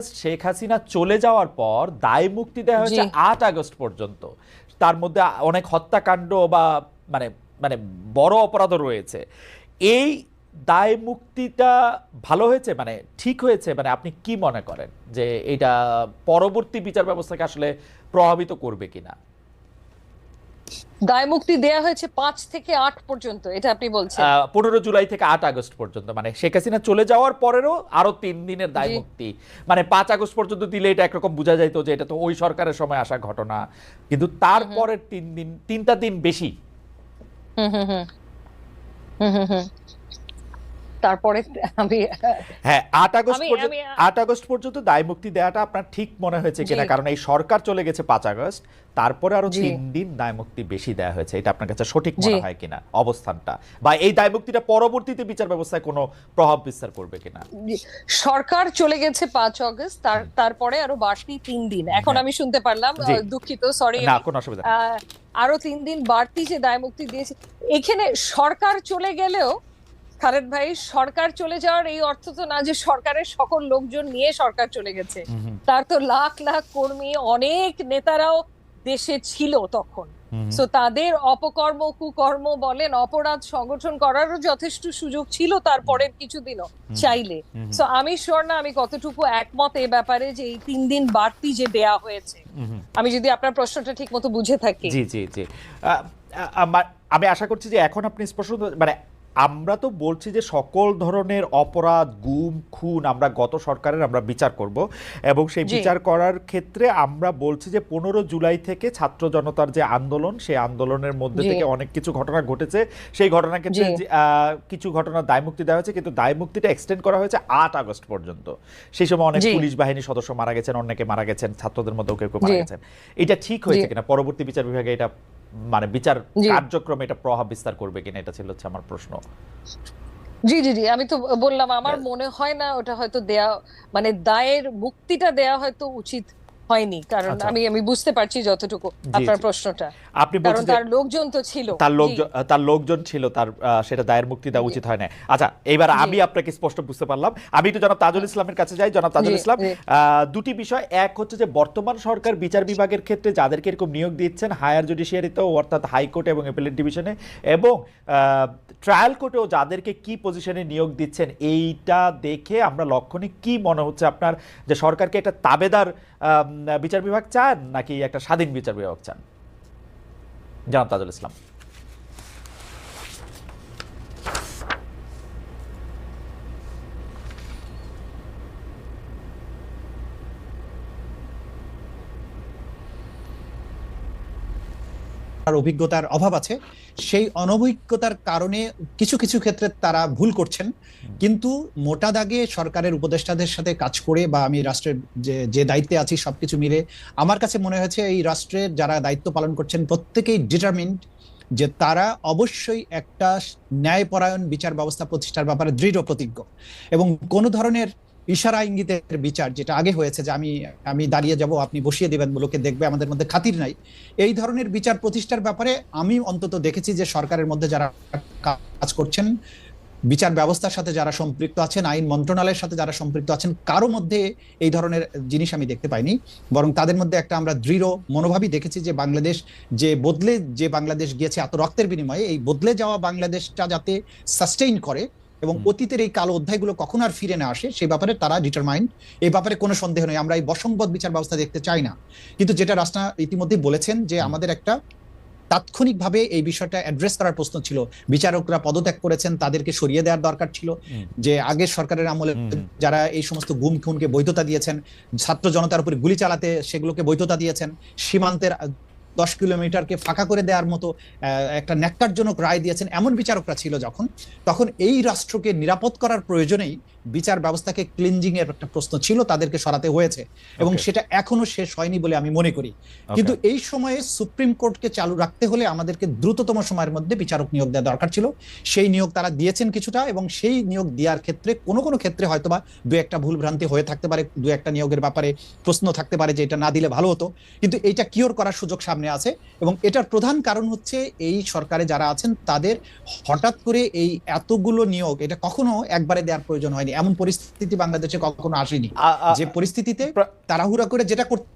শেখ হাসিনা চলে যাওয়ার পর দায় মুক্তি দেওয়া হয়েছে আট আগস্ট পর্যন্ত। তার মধ্যে অনেক হত্যাকাণ্ড বা মানে মানে বড় অপরাধও রয়েছে। এই দায় মুক্তিটা ভালো হয়েছে? মানে ঠিক হয়েছে? মানে আপনি কি মনে করেন যে এটা পরবর্তী বিচার ব্যবস্থাকে আসলে প্রভাবিত করবে কিনা? দায় মুক্তি দেয়া হয়েছে পাঁচ থেকে আট পর্যন্ত এটা আপনি বলছেন। পনেরো জুলাই থেকে আট আগস্ট পর্যন্ত। মানে শেখ হাসিনা চলে যাওয়ার পরেরও আরও তিন দিনের দায় মুক্তি মানে পাঁচ আগস্ট পর্যন্ত দিলে এটা একরকম বোঝা যাইতো যে এটা তো ওই সরকারের সময় আসা ঘটনা। কিন্তু তারপরের তিন দিন তিনটা দিন বেশি। হুম হুম হুম। হুম হুম হুম। তারপরে আমি হ্যাঁ আট আগস্ট আমি- পর্যন্ত আট আগস্ট পর্যন্ত দায় মুক্তি দেওয়াটা আপনার ঠিক মনে হয়েছে কিনা? কারণ এই সরকার চলে গেছে পাঁচ আগস্ট তারপরে আরও জি। তিন দিন দায় মুক্তি বেশি দেওয়া হয়েছে। এটা আপনার কাছে সঠিক মনে হয় কিনা অবস্থানটা? বা এই দায় মুক্তিটা পরবর্তীতে বিচার ব্যবস্থায় কোনো প্রভাব বিস্তার করবে কিনা? সরকার চলে গেছে পাঁচ অগস্ট তার তারপরে আরও বাড়তি তিন দিন। এখন হ্যাঁ। আমি শুনতে পারলাম। দুঃখিত সরি না কোনো অসুবিধা। আরও তিন দিন বাড়তি যে দায় মুক্তি দিয়েছে এখানে সরকার চলে গেলেও খালেদ ভাই সরকার চলে যাওয়ার এই অর্থ তো না যে সরকারের সকল লোকজন নিয়ে সরকার চলে গেছে। তার তো লাখ লাখ কর্মী অনেক নেতারাও দেশে ছিল তখন। হুম। তাদের অপকর্ম কুকর্ম বলেন অপরাধ সংগঠন করারও যথেষ্ট সুযোগ ছিল তারপরের কিছুদিনও চাইলে। সো আমি শিওর না আমি কতটুকু একমত এ ব্যাপারে যে এই তিন দিন বাড়তি যে দেয়া হয়েছে। আমি যদি আপনার প্রশ্নটা ঠিক মতো বুঝে থাকি। জি জি জি। আমি আশা করছি যে এখন আপনি স্পষ্ট মানে আমরা তো বলছি যে সকল ধরনের অপরাধ গুম খুন আমরা গত সরকারের আমরা বিচার করব এবং সেই বিচার করার ক্ষেত্রে আমরা বলছি যে পনেরো জুলাই থেকে ছাত্র জনতার যে আন্দোলন সেই আন্দোলনের মধ্যে থেকে অনেক কিছু ঘটনা ঘটেছে। সেই ঘটনার ক্ষেত্রে আহ, কিছু ঘটনা দায় মুক্তি দেওয়া হয়েছে কিন্তু দায় মুক্তিটা এক্সটেন্ড করা হয়েছে আট আগস্ট পর্যন্ত। সেই সময় অনেক পুলিশ বাহিনী সদস্য মারা গেছেন অনেকে মারা গেছেন ছাত্রদের মধ্যেও কেউ কেউ মারা গেছেন। এটা ঠিক হয়েছে কিনা? পরবর্তী বিচার বিভাগে এটা মানে বিচার। কার্যক্রমে এটা প্রভাব বিস্তার করবে কিনা এটা ছিল হচ্ছে আমার প্রশ্ন জি জি জি আমি তো বললাম আমার মনে হয় না ওটা হয়তো দেয়া মানে দায়ের মুক্তিটা দেয়া হয়তো উচিত হয়নি কারণ আচ্ছা। আমি আমি বুঝতে পারছি যতটুকু আপনার প্রশ্নটা। আপনি বলছেন তার লোকজন তো ছিল। তার লোকজন তার লোকজন ছিল তার সেটা দায়ের মুক্তি দেওয়া উচিত হয় না আচ্ছা এবার আমি আপনাকে স্পষ্ট বুঝতে পারলাম। আমি একটু জনাব তাজুল ইসলামের কাছে যাই। জনাব তাজুল ইসলাম আহ, দুটি বিষয়। এক হচ্ছে যে বর্তমান সরকার বিচার বিভাগের ক্ষেত্রে যাদেরকে এরকম নিয়োগ দিচ্ছেন হায়ার জুডিশিয়ারিতেও অর্থাৎ হাইকোর্ট এবং অ্যাপেলেট ডিভিশনে এবং ট্রায়াল কোর্টেও যাদেরকে কি পজিশনে নিয়োগ দিচ্ছেন এইটা দেখে আমরা লক্ষণে কি মনে হচ্ছে আপনার? যে সরকারকে একটা তাবেদার বিচার বিভাগ চান নাকি একটা স্বাধীন বিচার বিভাগ চান? জনাব তাজুল ইসলাম। অভিজ্ঞতার অভাব আছে। সেই অনভিজ্ঞতার কারণে কিছু কিছু ক্ষেত্রে তারা ভুল করছেন। কিন্তু মোটা দাগে সরকারের উপদেষ্টাদের সাথে কাজ করে বা আমি রাষ্ট্রের যে যে দায়িত্বে আছি সবকিছু মিলে আমার কাছে মনে হয়েছে এই রাষ্ট্রের যারা দায়িত্ব পালন করছেন প্রত্যেকেই ডিটারমিন্ড যে তারা অবশ্যই একটা ন্যায়পরায়ণ বিচার ব্যবস্থা প্রতিষ্ঠার ব্যাপারে দৃঢ় প্রতিজ্ঞ। এবং কোনো ধরনের ইশারা ইঙ্গিতের বিচার যেটা আগে হয়েছে যে আমি আমি দাঁড়িয়ে যাব, আপনি বসিয়ে দেবেন, লোকে দেখবে, আমাদের মধ্যে খাতির নাই। এই ধরনের বিচার প্রতিষ্ঠার ব্যাপারে আমি অন্তত দেখেছি যে সরকারের মধ্যে যারা কাজ করছেন, বিচার ব্যবস্থার সাথে যারা সম্পৃক্ত আছেন, আইন মন্ত্রণালয়ের সাথে যারা সম্পৃক্ত আছেন, কারও মধ্যে এই ধরনের জিনিস আমি দেখতে পাইনি। বরং তাদের মধ্যে একটা আমরা দৃঢ় মনোভাবই দেখেছি যে বাংলাদেশ যে বদলে, যে বাংলাদেশ গিয়েছে এত রক্তের বিনিময়ে, এই বদলে যাওয়া বাংলাদেশটা যাতে সাস্টেইন করে এবং অতীতের এই কালো অধ্যায়গুলো কখন আর ফিরে না আসে সেই ব্যাপারে তারা ডিটারমাইন্ড এই ব্যাপারে কোনো সন্দেহ নেই। আমরা এই বসংবদ বিচার ব্যবস্থা দেখতে চাই না। কিন্তু যেটা রাস্তা ইতিমধ্যে বলেছেন যে আমাদের একটা তাৎক্ষণিকভাবে এই বিষয়টা অ্যাড্রেস করার প্রশ্ন ছিল। বিচারকরা পদত্যাগ করেছেন তাদেরকে সরিয়ে দেওয়ার দরকার ছিল। যে আগের সরকারের আমলে যারা এই সমস্ত গুম খুনকে বৈধতা দিয়েছেন ছাত্র জনতার উপরে গুলি চালাতে সেগুলোকে বৈধতা দিয়েছেন সীমান্তের দশ কিলোমিটারকে ফাঁকা করে দেওয়ার মতো একটা ন্যাক্কারজনক রায় দিয়েছেন এমন বিচারকরা ছিল যখন, তখন এই রাষ্ট্রকে নিরাপদ করার প্রয়োজনেই বিচার ব্যবস্থাকে ক্লিনজিং এর একটা প্রশ্ন ছিল তাদেরকে সরাতে হয়েছে এবং সেটা এখনও শেষ হয়নি বলে আমি মনে করি। কিন্তু এই সময়ে সুপ্রিম কোর্টকে চালু রাখতে হলে আমাদেরকে দ্রুততম সময়ের মধ্যে বিচারক নিয়োগ দেওয়া দরকার ছিল। সেই নিয়োগ তারা দিয়েছেন কিছুটা এবং সেই নিয়োগ দেওয়ার ক্ষেত্রে কোনো কোনো ক্ষেত্রে হয়তোবা দু একটা ভুল ভ্রান্তি হয়ে থাকতে পারে দু একটা নিয়োগের ব্যাপারে প্রশ্ন থাকতে পারে যে এটা না দিলে ভালো হতো। কিন্তু এইটা কিওর করার সুযোগ সামনে আছে এবং এটার প্রধান কারণ হচ্ছে এই সরকারে যারা আছেন তাদের হঠাৎ করে এই এতগুলো নিয়োগ এটা কখনো একবারে দেওয়ার প্রয়োজন হয়নি হয়নি। এমন পরিস্থিতি বাংলাদেশে কখনো আসেনি। যে পরিস্থিতিতে প্র- তাড়াহুড়া করে যেটা করতে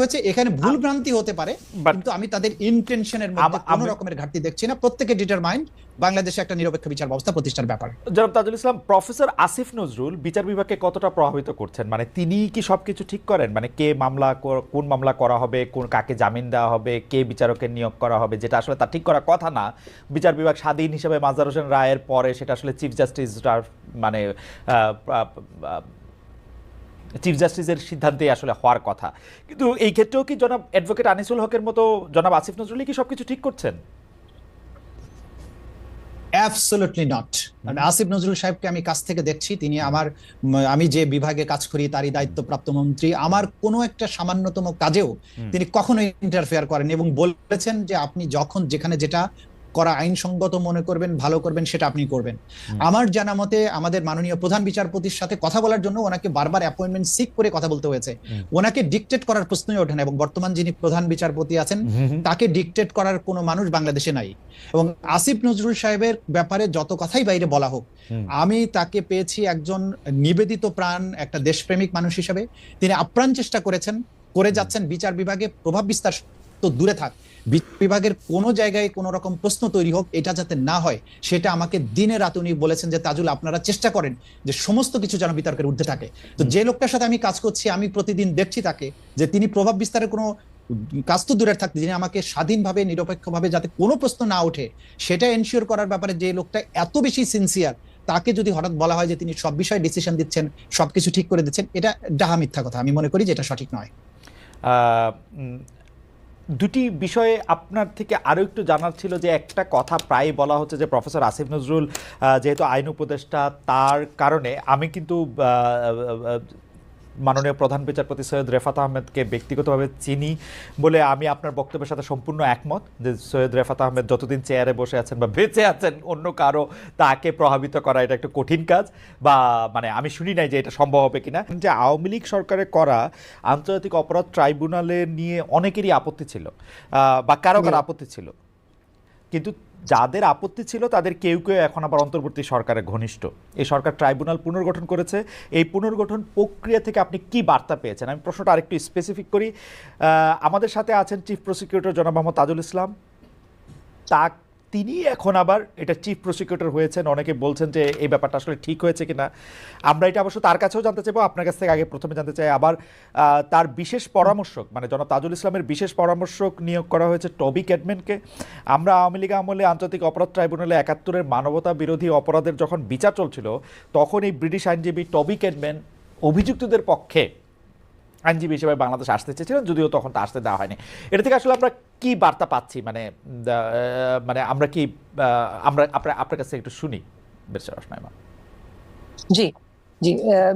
হয়েছে এখানে ভুল ভ্রান্তি হতে পারে কিন্তু আমি তাদের ইন্টেনশনের মধ্যে কোনো রকমের ঘাটতি দেখছি না। প্রত্যেকে ডিটারমাইন্ড বাংলাদেশে একটা নিরপেক্ষ বিচার ব্যবস্থা প্রতিষ্ঠার ব্যাপার। জনাব তাজুল ইসলাম প্রফেসর আসিফ নজরুল বিচার বিভাগকে কতটা প্রভাবিত করছেন? মানে তিনি কি সবকিছু ঠিক করেন? মানে কে মামলা কোন মামলা করা হবে কোন কাকে জামিন দেওয়া হবে কে বিচারকের নিয়োগ করা হবে যেটা আসলে তা ঠিক করার কথা না। বিচার বিভাগ স্বাধীন হিসেবে মাজার হোসেন রায়ের পরে সেটা আসলে চিফ জাস্টিস মানে চিফ জাস্টিসের সিদ্ধান্তে আসলে হওয়ার কথা। কিন্তু এই ক্ষেত্রেও কি জনাব অ্যাডভোকেট আনিসুল হকের মতো জনাব আসিফ নজরুলই কি সবকিছু ঠিক করছেন? অ্যাবসলিউটলি নট মানে আসিফ নজরুল সাহেবকে আমি কাছ থেকে দেখছি তিনি আমার আমি যে বিভাগে কাজ করি তারই দায়িত্বপ্রাপ্ত মন্ত্রী। আমার কোনো একটা সামান্যতম কাজেও তিনি কখনো ইন্টারফেয়ার করেন এবং বলেছেন যে আপনি যখন যেখানে যেটা করা আইনসঙ্গত মনে করবেন ভালো করবেন সেটা আপনি করবেন। আমার জানা মতে আমাদের মাননীয় প্রধান বিচারপতির সাথে কথা বলার জন্য ওনাকে বারবার অ্যাপয়েন্টমেন্ট সিক করে কথা বলতে হয়েছে। ওনাকে ডিকটেট করার প্রশ্নই ওঠে না এবং বর্তমান যিনি প্রধান বিচারপতি আছেন তাকে ডিকটেট করার কোনো মানুষ বাংলাদেশে নাই। এবং আসিফ নজরুল সাহেবের ব্যাপারে যত কথাই বাইরে বলা হোক আমি তাকে পেয়েছি একজন নিবেদিত প্রাণ একটা দেশপ্রেমিক মানুষ হিসেবে। তিনি আপ্রাণ চেষ্টা করেছেন করে যাচ্ছেন বিচার বিভাগে। প্রভাব বিস্তার তো দূরে থাক। বিভাগের কোনো জায়গায় কোনো রকম প্রশ্ন তৈরি হোক এটা যাতে না হয় সেটা আমাকে দিনে রাত উনি বলেছেন যে তাজুল আপনারা চেষ্টা করেন যে সমস্ত কিছু যেন বিতর্কের ঊর্ধ্বে থাকে। তো যে লোকটার সাথে আমি কাজ করছি আমি প্রতিদিন দেখছি তাকে যে তিনি প্রভাব বিস্তারের কোনো কাজ তো দূরের থাকতে যিনি আমাকে স্বাধীনভাবে নিরপেক্ষভাবে যাতে কোনো প্রশ্ন না ওঠে সেটা এনশিওর করার ব্যাপারে যে লোকটা এত বেশি সিনসিয়ার তাকে যদি হঠাৎ বলা হয় যে তিনি সব বিষয়ে ডিসিশন দিচ্ছেন সবকিছু ঠিক করে দিচ্ছেন এটা ডাহা মিথ্যা কথা আমি মনে করি যে এটা সঠিক নয়। দুটি বিষয়ে আপনার থেকে আরও একটু জানার ছিল যে একটা কথা প্রায় বলা হচ্ছে যে প্রফেসর আসিফ নজরুল যেহেতু আইন উপদেষ্টা তার কারণে, আমি কিন্তু মাননীয় প্রধান বিচারপতি সৈয়দ রেফাত আহমেদকে ব্যক্তিগতভাবে চিনি বলে আমি আপনার বক্তব্যের সাথে সম্পূর্ণ একমত যে সৈয়দ রেফাত আহমেদ যতদিন চেয়ারে বসে আছেন বা বেঁচে আছেন অন্য কারও তাকে প্রভাবিত করা এটা একটু কঠিন কাজ বা মানে আমি শুনি নাই যে এটা সম্ভব হবে কিনা। যে আওয়ামী লীগ সরকারে করা আন্তর্জাতিক অপরাধ ট্রাইব্যুনালে নিয়ে অনেকেরই আপত্তি ছিল বা কারও কারও আপত্তি ছিল। কিন্তু যাদের আপত্তি ছিল, তাদের কেউ কেউ এখন আবার অন্তর্বর্তী সরকারের ঘনিষ্ঠ। এই সরকার ট্রাইব্যুনাল পুনর্গঠন করেছে। এই পুনর্গঠন প্রক্রিয়া থেকে আপনি কি বার্তা পেয়েছেন? আমি প্রশ্নটা আরেকটু স্পেসিফিক করি। আমাদের সাথে আছেন চিফ প্রসিকিউটর জনাব মোহাম্মদ তাজুল ইসলাম। তা তিনি এখন আবার এটা চিফ প্রসিকিউটর হয়েছেন। অনেকে বলছেন যে এই ব্যাপারটা আসলে ঠিক হয়েছে কিনা। আমরা এটা অবশ্য তার কাছেও জানতে চাইব, আপনার কাছ থেকে আগে প্রথমে জানতে চাই আবার তার বিশেষ পরামর্শক মানে জনাব তাজুল ইসলামের বিশেষ পরামর্শক নিয়োগ করা হয়েছে টবি ক্যাডম্যানকে আমরা আওয়ামী লীগ আমলে আন্তর্জাতিক অপরাধ ট্রাইব্যুনালে একাত্তরের মানবতা বিরোধী অপরাধের যখন বিচার চলছিল, তখন এই ব্রিটিশ আইনজীবী টবি ক্যাডম্যান অভিযুক্তদের পক্ষে আইনজীবী হিসেবে বাংলাদেশ আসতে চেয়েছিলেন, যদিও তখন তা আসতে দেওয়া হয়নি। এটা থেকে আসলে আমরা কি বার্তা পাচ্ছি? মানে মানে আমরা কি আমরা আপনার আপনার কাছে একটু শুনি বেরসা রসনাইমা। জি জি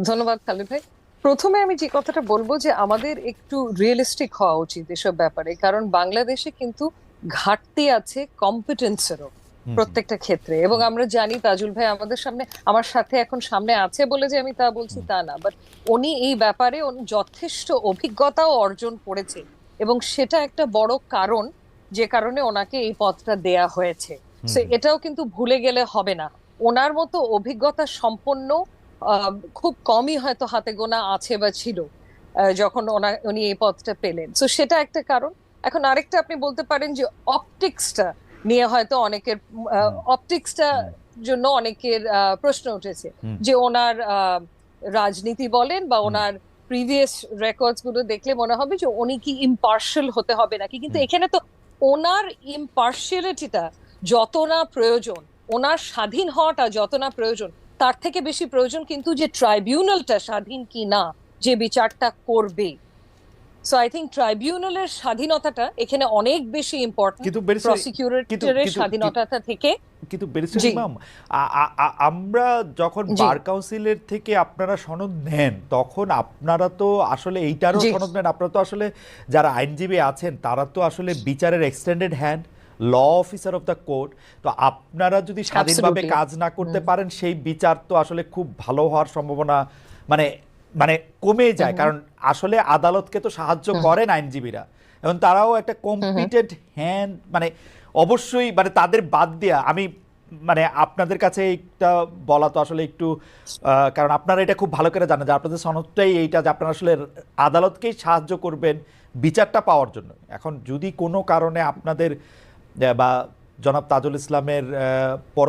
ধন্যবাদ খালিদ ভাই। প্রথমে আমি যে কথাটা বলব যে আমাদের একটু রিয়েলিস্টিক হওয়া উচিত এসব ব্যাপারে, কারণ বাংলাদেশে কিন্তু ঘাটতি আছে কম্পিটেন্সেরও প্রত্যেকটা ক্ষেত্রে। এবং আমরা জানি তাজুল ভাই আমাদের সামনে আমার সাথে এখন সামনে আছে বলে যে আমি তা বলছি তা না। বাট উনি এই ব্যাপারে উনি যথেষ্ট অভিজ্ঞতাও অর্জন করেছে। এবং সেটা একটা বড় কারণ যে কারণে ওনাকে এই পদটা দেয়া হয়েছে। এটাও কিন্তু ভুলে গেলে হবে না। ওনার মতো অভিজ্ঞতা সম্পন্ন আহ, খুব কমই হয়তো হাতে গোনা আছে বা ছিল যখন ওনা উনি এই পদটা পেলেন। তো সেটা একটা কারণ। এখন আরেকটা আপনি বলতে পারেন যে অপটিক্সটা নিয়ে হয়তো অনেকের অপটিক্সটা জন্য অনেকের প্রশ্ন উঠেছে যে ওনার রাজনীতি বলেন বা ওনার প্রিভিয়াস রেকর্ডসগুলো দেখলে মনে হবে যে উনি কি ইম্পার্শিয়াল হতে হবে নাকি। কিন্তু এখানে তো ওনার ইম্পার্শিয়ালিটিটা যত না প্রয়োজন ওনার স্বাধীন হওয়াটা যত না প্রয়োজন তার থেকে বেশি প্রয়োজন কিন্তু যে ট্রাইব্যুনালটা স্বাধীন কি না যে বিচারটা করবে। সো আই থিঙ্ক ট্রাইব্যুনালের স্বাধীনতাটা এখানে অনেক বেশি ইম্পর্টেন্ট কিন্তু প্রসিকিউটরের কিন্তু- স্বাধীনতা থেকে কিন্তু আমরা যখন বার কাউন্সিলের থেকে আপনারা সনদ নেন তখন আপনারা তো আসলে এইটারও সনদ নেন। আপনারা তো আসলে যারা আইনজীবী আছেন তারা তো আসলে বিচারের extended hand law officer of the court তো আপনারা যদি স্বাধীনভাবে. কাজ না করতে পারেন সেই বিচার তো আসলে খুব ভালো হওয়ার সম্ভাবনা মানে মানে কমে যায় কারণ আসলে আদালতকে তো সাহায্য করেন আইনজীবীরা। এবং তারাও একটা কম্পিটেন্ট হ্যান্ড মানে অবশ্যই মানে তাদের বাদ দেয়া আমি মানে আপনাদের কাছে এইটা বলা তো আসলে একটু কারণ আপনারা এটা খুব ভালো করে জানেন যে আপনাদের সনদটাই এইটা যে আপনারা আসলে আদালতকেই সাহায্য করবেন বিচারটা পাওয়ার জন্য। এখন যদি কোনো কারণে আপনাদের বা জনাব তাজুল ইসলামের পর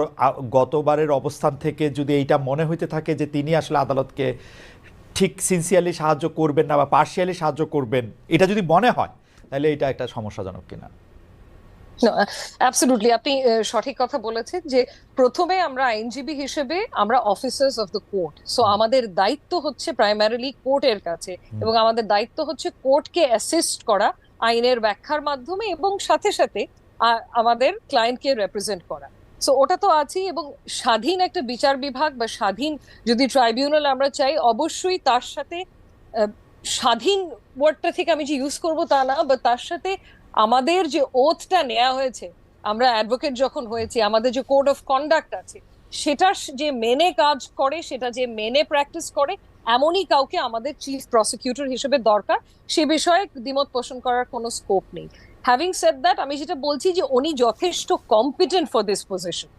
গতবারের অবস্থান থেকে যদি এইটা মনে হইতে থাকে যে তিনি আসলে আদালতকে ঠিক সিনসিয়ারলি সাহায্য করবেন না বা পার্শিয়ালি সাহায্য করবেন এটা যদি মনে হয় তাহলে এটা একটা সমস্যাজনক কিনা। অ্যাবসলিউটলি আপনি সঠিক কথা বলেছেন যে প্রথমে আমরা আইনজীবী হিসেবে আমরা officers of the court so আমাদের দায়িত্ব হচ্ছে প্রাইমারিলি কোর্টের কাছে এবং আমাদের দায়িত্ব হচ্ছে কোর্টকে অ্যাসিস্ট করা আইনের ব্যাখ্যার মাধ্যমে এবং সাথে সাথে আমাদের ক্লায়েন্টকে রেপ্রেজেন্ট করা। সো ওটা তো আছেই এবং স্বাধীন একটা বিচার বিভাগ বা স্বাধীন যদি ট্রাইব্যুনাল আমরা চাই, অবশ্যই তার সাথে স্বাধীন ওয়ার্ডটা থেকে আমি যে ইউজ করব তা না বা তার সাথে আমাদের যে ওথটা নেওয়া হয়েছে, আমরা অ্যাডভোকেট যখন হয়েছি, আমাদের যে কোড অফ কন্ডাক্ট আছে, সেটা যে মেনে কাজ করে, সেটা যে মেনে প্র্যাকটিস করে, এমনই কাউকে আমাদের চিফ প্রসিকিউটর হিসেবে দরকার, সে বিষয়ে দ্বিমত পোষণ করার কোনো স্কোপ নেই। হ্যাভিং সেড দ্যাট আমি যেটা বলছি যে উনি যথেষ্ট competent for this position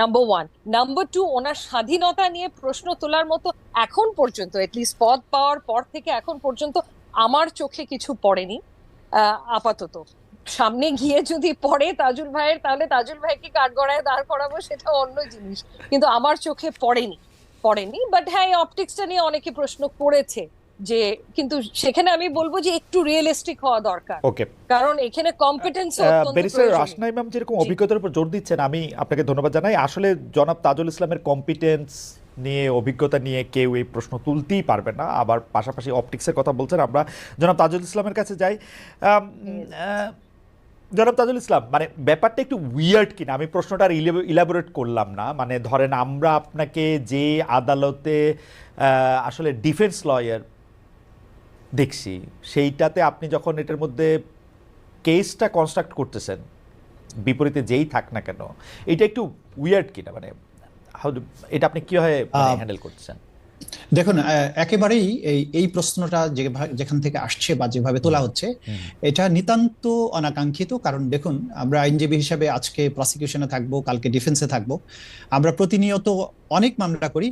number one number two ওনার স্বাধীনতা নিয়ে প্রশ্ন তোলার মতো এখন পর্যন্ত এটলিস্ট পদ পাওয়ার পর থেকে এখন পর্যন্ত, আমার চোখে কিছু পড়েনি আপাতত। সামনে গিয়ে যদি পড়ে তাজুল ভাইয়ের, তাহলে তাজুল ভাইকে কাঠগড়ায় দাঁড় করাবো, সেটা অন্য জিনিস। কিন্তু আমার চোখে পড়েনি পড়েনি বাট হ্যাঁ এই অপটিক্সটা নিয়ে অনেকে প্রশ্ন করেছে। যে কিন্তু সেখানে আমি বলব যে একটু রিয়েলিস্টিক হওয়া দরকার। ওকে কারণ এখানে কম্পিটেন্স ব্যারিস্টার রাসনা ইমাম যেরকম অভিজ্ঞতার উপর জোর দিচ্ছেন আমি আপনাকে ধন্যবাদ জানাই। আসলে জনাব তাজুল ইসলামের কম্পিটেন্স নিয়ে অভিজ্ঞতা নিয়ে কেউ এই প্রশ্ন তুলতেই পারবে না। আবার পাশাপাশি অপটিক্সের কথা বলছেন আমরা জনাব তাজুল ইসলামের কাছে যাই। জনাব তাজুল ইসলাম মানে ব্যাপারটা একটু উইয়ার্ড কিনা? আমি প্রশ্নটা আর ইলাবোরেট করলাম না। মানে ধরেন আমরা আপনাকে যে আদালতে আসলে ডিফেন্স লয়ার দেখছি সেইটাতে আপনি যখন এটার মধ্যে কেসটা কনস্ট্রাক্ট করতেছেন বিপরীতে যেই থাক না কেন এটা একটু উইয়ার্ড কিনা? মানে এটা আপনি কীভাবে হ্যান্ডেল করতেছেন? দেখুন একেবারেই এই এই প্রশ্নটা যেখান থেকে আসছে বা যেভাবে তোলা হচ্ছে এটা নিতান্ত অনাকাঙ্ক্ষিত। কারণ দেখুন আমরা আইনজীবী হিসাবে আজকে প্রসিকিউশনে থাকব কালকে ডিফেন্সে থাকব। আমরা প্রতিনিয়ত অনেক মামলা করি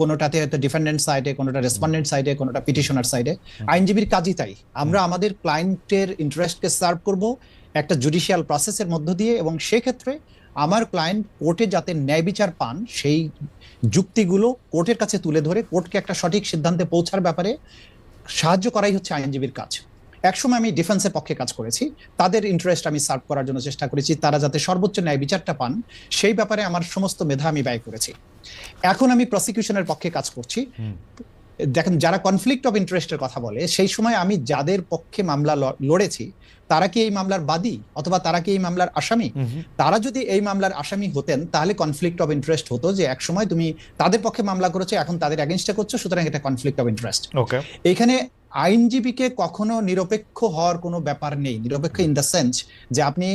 কোনোটাতে হয়তো ডিফেন্ডেন্ট সাইডে কোনোটা রেসপন্ডেন্ট সাইডে কোনোটা পিটিশনার সাইডে আইনজীবীর কাজই তাই। আমরা আমাদের ক্লায়েন্টের ইন্টারেস্টকে সার্ভ করব একটা জুডিশিয়াল প্রসেসের মধ্য দিয়ে এবং সেক্ষেত্রে আমার ক্লায়েন্ট কোর্টে যাতে ন্যায় বিচার পান সেই যুক্তিগুলো কোর্টের কাছে তুলে ধরে কোর্টকে একটা সঠিক সিদ্ধান্তে পৌঁছার ব্যাপারে সাহায্য করাই হচ্ছে আইনজীবীর কাজ। একসময় আমি ডিফেন্সের পক্ষে কাজ করেছি তাদের ইন্টারেস্ট আমি সার্ভ করার জন্য চেষ্টা করেছি তারা যাতে সর্বোচ্চ ন্যায় বিচারটা পান সেই ব্যাপারে আমার সমস্ত মেধা আমি ব্যয় করেছি। এখন আমি প্রসিকিউশনের পক্ষে কাজ করছি। দেখেন যারা কনফ্লিক্ট অফ ইন্টারেস্টের কথা বলে সেই সময় আমি যাদের পক্ষে মামলা লড়েছি তারা কি এই মামলার বাদী অথবা তারা কি এই মামলার আসামি? তারা যদি এই মামলার আসামি হতেন তাহলে কনফ্লিক্ট অফ ইন্টারেস্ট হতো যে একসময় তুমি তাদের পক্ষে মামলা করেছ এখন তাদের এগেনস্টে করছ সুতরাং এটা কনফ্লিক্ট অফ ইন্টারেস্ট এখানে আইনজীবীকে কখনো নিরপেক্ষ হওয়ার কোনো ব্যাপার নেই। নিরপেক্ষ ইন দ্য সেন্স যে আপনি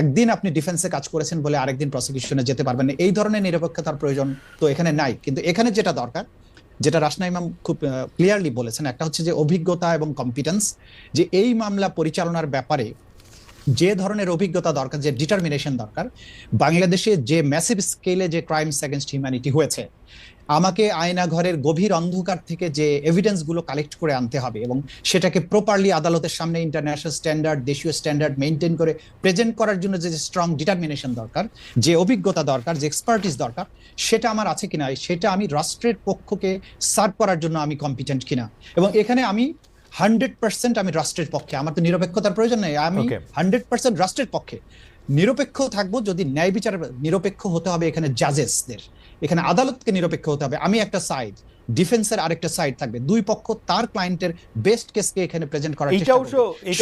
একদিন আপনি ডিফেন্সে কাজ করেছেন বলে আরেকদিন প্রসিকিউশনে যেতে পারবেন এই ধরনের নিরপেক্ষতার প্রয়োজন তো এখানে নাই। কিন্তু এখানে যেটা দরকার যেটা রাসনা ইমাম খুব ক্লিয়ারলি বলেছেন। একটা হচ্ছে যে অভিজ্ঞতা এবং কম্পিটেন্স যে এই মামলা পরিচালনার ব্যাপারে যে ধরনের অভিজ্ঞতা দরকার, যে ডিটারমিনেশন দরকার, বাংলাদেশে যে ম্যাসিভ স্কেলে যে ক্রাইমস এগেনস্ট হিউম্যানিটি হয়েছে আমাকে আয়না ঘরের গভীর অন্ধকার থেকে যে এভিডেন্সগুলো কালেক্ট করে আনতে হবে এবং সেটাকে প্রপারলি আদালতের সামনে ইন্টারন্যাশনাল স্ট্যান্ডার্ড দেশীয় স্ট্যান্ডার্ড মেনটেন করে প্রেজেন্ট করার জন্য যে স্ট্রং ডিটারমিনেশন দরকার যে অভিজ্ঞতা দরকার যে এক্সপার্টিস দরকার সেটা আমার আছে কিনা সেটা আমি রাষ্ট্রের পক্ষকে সার্ভ করার জন্য আমি কম্পিটেন্ট কিনা। এবং এখানে আমি হান্ড্রেড পার্সেন্ট আমি রাষ্ট্রের পক্ষে আমার তো নিরপেক্ষতার প্রয়োজন নেই আমি হান্ড্রেড পার্সেন্ট রাষ্ট্রের পক্ষে। নিরপেক্ষ থাকব যদি ন্যায় বিচার নিরপেক্ষ হতে হবে এখানে জাজেসদের এখানে আদালতকে নিরপেক্ষ হতে হবে। আমি একটা সাইড ডিফেন্সের আরেকটা সাইড থাকবে। দুই পক্ষ তার ক্লায়েন্টের বেস্ট কেসকে এখানে প্রেজেন্ট করার চেষ্টা করবে।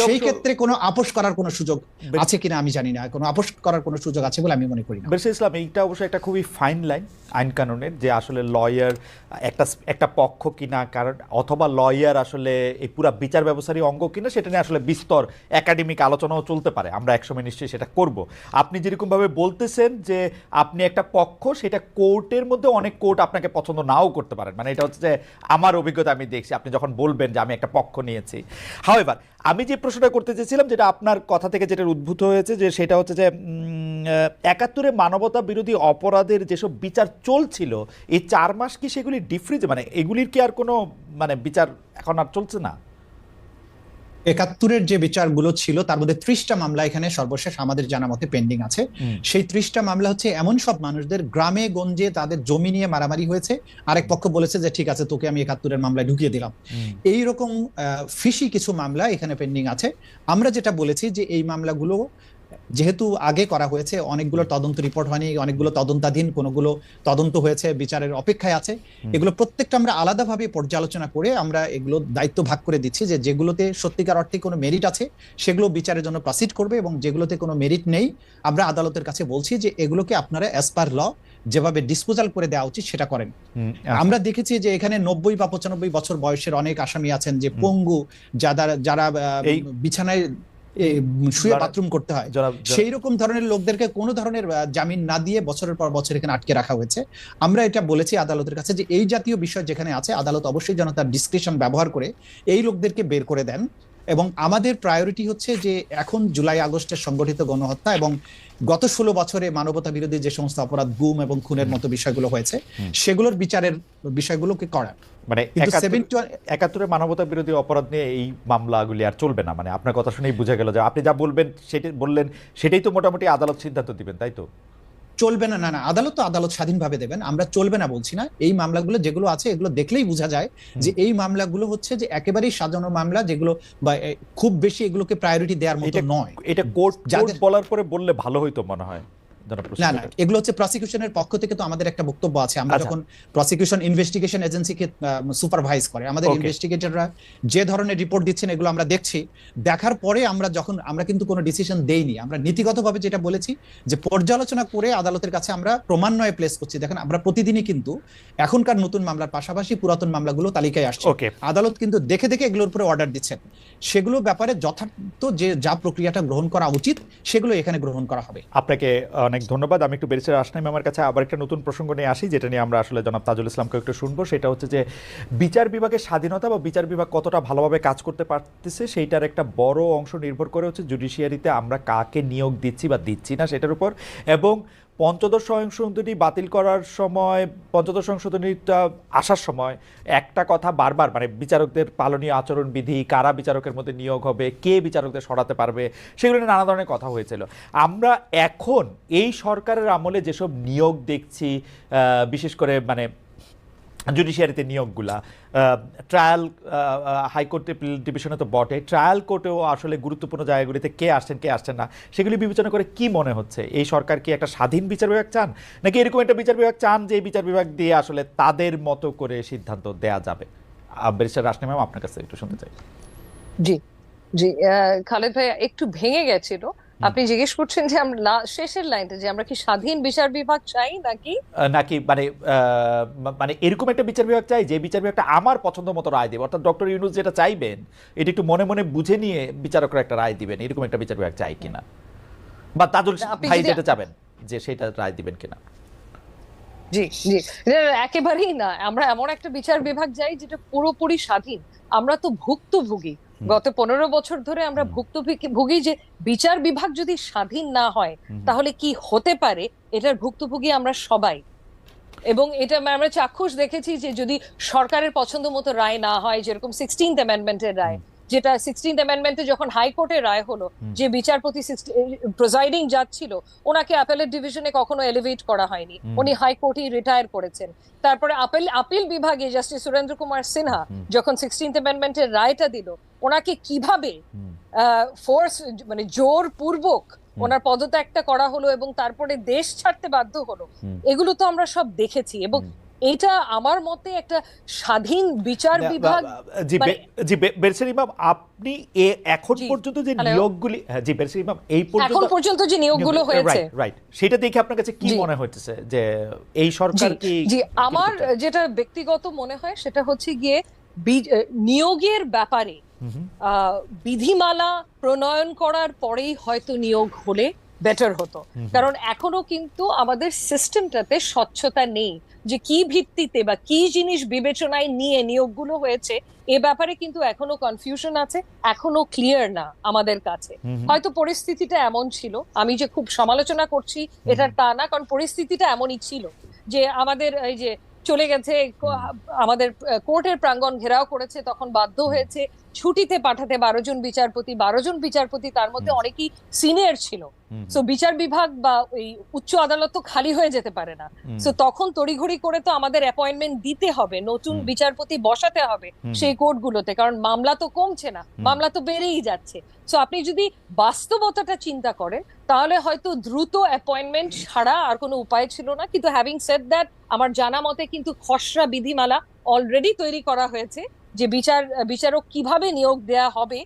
সেই ক্ষেত্রে কোনো আপোষ করার কোনো সুযোগ আছে কিনা আমি জানি না। কোনো আপোষ করার কোনো সুযোগ আছে বলে আমি মনে করি না। বেশ ইসলাম এইটা অবশ্য একটা খুবই ফাইন লাইন আইন কানুনের যে আসলে লয়ার একটা একটা পক্ষ কিনা, কারণ অথবা লয়ার আসলে এই পুরা বিচার ব্যবস্থারই অঙ্গ কিনা, সেটা নিয়ে আসলে বিস্তর একাডেমিক আলোচনাও চলতে পারে। আমরা একসময় নিশ্চয়ই সেটা করব। আপনি যেরকমভাবে বলতেছেন যে আপনি একটা পক্ষ, সেটা কোর্টের মধ্যে অনেক কোর্ট আপনাকে পছন্দ নাও করতে পারেন। মানে এটা হচ্ছে যে আমার অভিজ্ঞতা আমি দেখছি। আপনি যখন বলবেন যে আমি একটা পক্ষ নিয়েছি। হাওয়েভার আমি যে প্রশ্নটা করতে চেয়েছিলাম, যেটা আপনার কথা থেকে যেটা উদ্ভূত হয়েছে, যে সেটা হচ্ছে যে একাত্তরে মানবতা বিরোধী অপরাধের যেসব বিচার চলছিল, এই চার মাস কি সেগুলি ডিফ্রিজ মানে এগুলির কি আর কোনো মানে বিচার এখন আর চলছে না? একাত্তরের যে বিচারগুলো ছিল তার মধ্যে ত্রিশটা মামলা এখানে সর্বশেষ আমাদের জানা মতে পেন্ডিং আছে। সেই ত্রিশটা মামলা হচ্ছে এমন সব মানুষদের গ্রামে গঞ্জে তাদের জমি নিয়ে মারামারি হয়েছে। আরেক পক্ষ বলেছে যে ঠিক আছে তোকে আমি একাত্তরের মামলায় ঢুকিয়ে দিলাম। এই রকম ফিসি কিছু মামলা এখানে পেন্ডিং আছে। আমরা যেটা বলেছি যে এই মামলাগুলো যেহেতু আগে করা হয়েছে অনেকগুলো তদন্ত রিপোর্ট হয়নি অনেকগুলো তদন্তাধীন কোনগুলো তদন্ত হয়েছে বিচারের অপেক্ষায় আছে। এগুলো প্রত্যেকটা আমরা আলাদাভাবে পর্যালোচনা করে আমরা এগুলো দায়িত্ব ভাগ করে দিচ্ছি যে যেগুলোতে সত্যিকার অর্থে কোনো মেরিট আছে সেগুলো বিচারের জন্য প্রসিড করবে এবং যেগুলোতে কোনো মেরিট নেই আমরা আদালতের কাছে বলছি যে এগুলোকে আপনারা অ্যাজ পার ল যেভাবে ডিসপোজাল করে দেওয়া উচিত সেটা করেন। আমরা দেখেছি যে এখানে নব্বই বা পঁচানব্বই বছর বয়সের অনেক আসামি আছেন যে পঙ্গু যারা যারা বিছানায় শুয়ে বাথরুম করতে হয়। সেই রকম ধরনের লোকদেরকে কোনো ধরনের জামিন না দিয়ে বছরের পর বছর এখানে আটকে রাখা হয়েছে। আমরা এটা বলেছি আদালতের কাছে যে এই জাতীয় বিষয় যেখানে আছে আদালত অবশ্যই যেন তার ডিসক্রিপশন ব্যবহার করে এই লোকদেরকে বের করে দেন। এবং আমাদের প্রায়োরিটি হচ্ছে যে এখন জুলাই আগস্টের সংগঠিত গণহত্যা এবং গত ষোলো বছরে মানবতা বিরোধী যে সমস্ত অপরাধ গুম এবং খুনের মতো বিষয়গুলো হয়েছে সেগুলোর বিচারের বিষয়গুলোকে করা। মানে একাত্তর- মানবতা বিরোধী অপরাধ নিয়ে এই মামলাগুলি আর চলবে না মানে আপনার কথা শুনেই বোঝা গেল যে আপনি যা বলবেন সেটি বললেন সেটাই তো মোটামুটি আদালত সিদ্ধান্ত দিবেন তাই তো? চলবে না না না আদালত তো আদালত স্বাধীনভাবে দেবেন আমরা চলবে না বলছি না। এই মামলাগুলো যেগুলো আছে এগুলো দেখলেই বোঝা যায় যে এই মামলাগুলো হচ্ছে যে একেবারেই সাজানো মামলা যেগুলো বা খুব বেশি এগুলোকে প্রায়োরিটি দেওয়ার মতো নয়। এটা কোর্ট বলার পরে বললে ভালো হইতো মনে হয়। না না এগুলো হচ্ছে প্রসিকিউশনের পক্ষ থেকে তো আমাদের একটা বক্তব্য আছে। আমরা আচ্ছা। যখন প্রসিকিউশন ইনভেস্টিগেশন এজেন্সিকে সুপারভাইজ করে আমাদের ইনভেস্টিগেটররা যে ধরনের রিপোর্ট দিচ্ছেন এগুলো আমরা দেখছি। দেখার পরে আমরা যখন আমরা কিন্তু কোনো ডিসিশন দেইনি। আমরা নীতিগতভাবে যেটা বলেছি যে পর্যালোচনা করে আদালতের কাছে আমরা ক্রমান্বয়ে প্লেস করছি। দেখেন আমরা প্রতিদিনই কিন্তু এখনকার নতুন মামলার পাশাপাশি পুরাতন মামলাগুলো তালিকায় আসছে। আদালত কিন্তু দেখে দেখে এগুলোর উপরে অর্ডার দিচ্ছেন। সেগুলো ব্যাপারে যথার্থ যে যা প্রক্রিয়াটা গ্রহণ করা উচিত সেগুলো এখানে গ্রহণ করা হবে। আপনাকে অনেক ধন্যবাদ। আমি একটু বেরিয়েছে আসনাইম আমার কাছে আবার একটা নতুন প্রসঙ্গ নিয়ে আসি, যেটা নিয়ে আমরা আসলে জনাব তাজুল ইসলামকে একটু শুনব। সেটা হচ্ছে যে, বিচার বিভাগের স্বাধীনতা বা বিচার বিভাগ কতটা ভালোভাবে কাজ করতে পারতেছে সেইটার একটা বড় অংশ নির্ভর করে হচ্ছে জুডিশিয়ারিতে আমরা কাকে নিয়োগ দিচ্ছি বা দিচ্ছি না সেটার উপর। এবং পঞ্চদশ সংশোধনী বাতিল করার সময়, পঞ্চদশ সংশোধনীটা আসার সময় একটা কথা বারবার মানে বিচারকদের পালনীয় আচরণ বিধি, কারা বিচারকের মধ্যে নিয়োগ হবে, কে বিচারকদের সরাতে পারবে, সেগুলো নিয়ে নানা ধরনের কথা হয়েছিল। আমরা এখন এই সরকারের আমলে যেসব নিয়োগ দেখছি বিশেষ করে মানে জুডিশিয়ারিতে নিয়োগগুলা ট্রায়াল হাইকোর্ট ডিভিশনে তো বটে। ট্রায়াল কোর্টেও আসলে গুরুত্বপূর্ণ জায়গাগুলিতে কে আসছেন কে আসছেন না, সেগুলি বিবেচনা করে কি মনে হচ্ছে? এই সরকার কি একটা স্বাধীন বিচার বিভাগ চান, নাকি এরকম একটা বিচার বিভাগ চান যে বিচার বিভাগ দিয়ে আসলে তাদের মতো করে সিদ্ধান্ত দেয়া যাবে? ব্যারিস্টার রাশনি ম্যাম, আপনার কাছে একটু শুনতে চাই। জি জি খালেদ ভাই একটু ভেঙে গেছিল। আপনি জিজ্ঞেস করছেন যে আমরা শেষের লাইনটা যে আমরা কি স্বাধীন বিচার বিভাগ চাই নাকি? নাকি মানে মানে এরকম একটা বিচার বিভাগ চাই যে বিচার বিভাগটা আমার পছন্দ মতো রায় দেবে। অর্থাৎ ডক্টর ইউনুস যেটা চাইবেন এটা একটু মনে মনে বুঝে নিয়ে বিচারকরা একটা রায় দিবেন এরকম একটা বিচার বিভাগ চাই কিনা? বা তাজুল ভাই যেটা চাবেন যে সেটা রায় দিবেন কিনা? জি জি। একেবারেই না। আমরা এমন একটা বিচার বিভাগ যাই যেটা পুরোপুরি স্বাধীন। আমরা তো ভুক্তভোগী। গত পনেরো বছর ধরে আমরা ভুক্তভোগী ভুগি যে বিচার বিভাগ যদি স্বাধীন না হয় তাহলে কি হতে পারে? এটার ভুক্তভোগী আমরা সবাই। এবং এটা আমরা চাক্ষুষ দেখেছি যে যদি সরকারের পছন্দ মতো রায় না হয় যেরকম সিক্সটিন্থ অ্যামেন্ডমেন্টের রায় যেটা সিক্সটিন্থ অ্যামেন্ডমেন্টে যখন হাইকোর্টের রায় হলো যে বিচারপতি প্রিজাইডিং জাজ ছিল ওনাকে অ্যাপেলেট ডিভিশনে কখনো এলিভেট করা হয়নি। উনি হাইকোর্টেই রিটায়ার করেছেন তারপরে আপিল আপিল বিভাগে জাস্টিস সুরেন্দ্র কুমার সিনহা। যখন সিক্সটিন্থ অ্যামেন্ডমেন্টের রায়টা দিল ওনাকে কীভাবে। ফোর্স মানে জোর পূর্বক ওনার পদত্যাগটা করা হলো এবং তারপরে দেশ ছাড়তে বাধ্য হলো এগুলো তো আমরা সব দেখেছি এবং। এটা আমার মতে একটা স্বাধীন বিচার বিভাগ জি মানে- জি বেরসের ইমাম আপনি এখন পর্যন্ত যে নিয়োগগুলি হ্যাঁ জি বেরসের ইমাম এই এখন পর্যন্ত পর্যন্ত যে নিয়োগগুলো হয়েছে। রাইট সেটা দেখে আপনার কাছে কি মনে হচ্ছে যে এই সরকার কি জি আমার যেটা ব্যক্তিগত মনে হয় সেটা হচ্ছে গিয়ে নিয়োগের ব্যাপারে বিধিমালা প্রণয়ন করার পরেই হয়তো নিয়োগ হলে বেটার হতো। কারণ এখনও কিন্তু আমাদের সিস্টেমটাতে স্বচ্ছতা নেই যে কি ভিত্তিতে বা কি জিনিস বিবেচনায় নিয়ে নিয়োগগুলো হয়েছে এ ব্যাপারে কিন্তু এখনও কনফিউশন আছে এখনও ক্লিয়ার না আমাদের কাছে। হয়তো পরিস্থিতিটা এমন ছিল আমি যে খুব সমালোচনা করছি এটা তা না কারণ পরিস্থিতিটা এমনই ছিল যে আমাদের এই যে চলে গেছে। আমাদের কোর্টের প্রাঙ্গণ ঘেরাও করেছে তখন বাধ্য হয়েছে ছুটিতে পাঠাতে বারো জন বিচারপতি। বারো জন বিচারপতি তার মধ্যে। অনেকেই সিনিয়র ছিল। সো বিচার বিভাগ বা ওই উচ্চ আদালত তো খালি হয়ে যেতে পারে না। সো তখন তড়িঘড়ি করে তো আমাদের অ্যাপয়েন্টমেন্ট দিতে হবে নতুন বিচারপতি বসাতে হবে। সেই কোর্টগুলোতে। কারণ মামলা তো কমছে না মামলা তো বেড়েই যাচ্ছে। সো আপনি যদি বাস্তবতাটা চিন্তা করেন, তাহলে হয়তো দ্রুত অ্যাপয়েন্টমেন্ট ছাড়া আর কোনো উপায় ছিল না। কিন্তু হ্যাভিং সেট দ্যাট আমার জানা মতে কিন্তু খসড়া বিধিমালা অলরেডি তৈরি করা হয়েছে যে বিচার, বিচারক কীভাবে নিয়োগ দেয়া হবে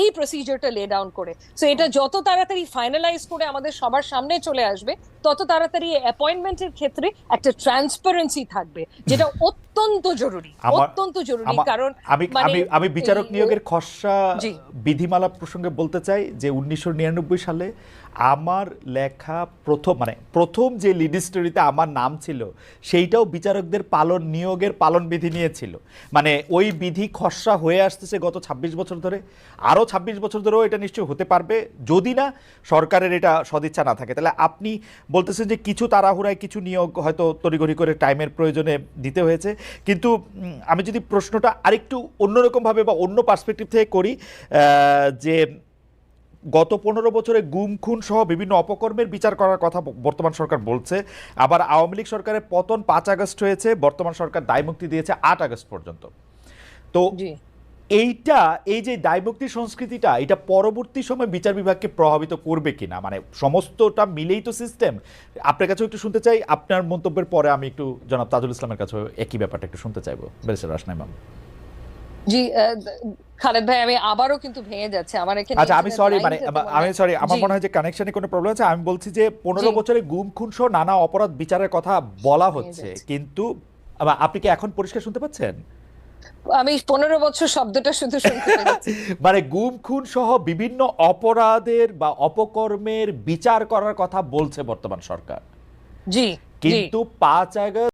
এই প্রসিজারটা লে ডাউন করে। সো এটা যত তাড়াতাড়ি ফাইনালাইজ করে আমাদের সবার সামনে চলে আসবে তত তাড়াতাড়ি অ্যাপয়েন্টমেন্টের ক্ষেত্রে একটা ট্রান্সপারেন্সি থাকবে যেটা অত্যন্ত জরুরি অত্যন্ত জরুরি। কারণ আমি মানে আমি আমি বিচারক নিয়োগের খসড়া বিধিমালা প্রসঙ্গে বলতে চাই যে উনিশশো নিরানব্বই সালে আমার লেখা প্রথম মানে প্রথম যে লিড স্টোরিতে আমার নাম ছিল সেইটাও বিচারকদের পালন নিয়োগের পালন বিধি নিয়েছিল মানে ওই বিধি খসড়া হয়ে আসতেছে গত ২৬ বছর ধরে। আরও ২৬ বছর ধরেও এটা নিশ্চয়ই হতে পারবে। যদি না, সরকারের এটা সদিচ্ছা না থাকে। তাহলে আপনি বলতেছেন যে কিছু তাড়াহুড়ায় কিছু নিয়োগ হয়তো তড়িঘড়ি করে টাইমের প্রয়োজনে দিতে হয়েছে। কিন্তু আমি যদি প্রশ্নটা আরেকটু অন্যরকমভাবে বা অন্য পার্সপেক্টিভ থেকে করি যে গত পনেরো বছরে গুম, খুন সহ বিভিন্ন অপকর্মের বিচার করার কথা বর্তমান সরকার বলছে। আবার আওয়ামী লীগ সরকারের পতন পাঁচ আগস্ট হয়েছে, বর্তমান সরকার দায়মুক্তি দিয়েছে আট আগস্ট পর্যন্ত। তো এইটা এই যে দায়মুক্তি সংস্কৃতিটা এটা পরবর্তী সময় বিচার বিভাগকে প্রভাবিত করবে কিনা? মানে সমস্তটা মিলেই তো সিস্টেম আপনার কাছেও একটু শুনতে চাই আপনার মন্তব্যের পরে আমি একটু জনাব তাজুল ইসলামের কাছে একই ব্যাপারটা একটু শুনতে চাইব। ব্যারিস্টার রাসনা ইমাম জি খালেদ ভাই আমি আবারও কিন্তু ভেঙে যাচ্ছে। আমার এখানে আচ্ছা আমি সরি মানে আমি সরি আমার মনে হয় যে কানেকশনে কোনো প্রবলেম আছে। আমি বলছি যে পনেরো। বছরে গুম খুন সহ নানা অপরাধ বিচারের কথা বলা হচ্ছে। কিন্তু আপনি কি এখন পরিষ্কার শুনতে পাচ্ছেন? আমি পনেরো বছর শব্দটা শুধু শুনতে মানে গুম খুন সহ বিভিন্ন অপরাধের বা অপকর্মের বিচার করার কথা বলছে বর্তমান সরকার। জি। কিন্তু পাঁচ আগস্ট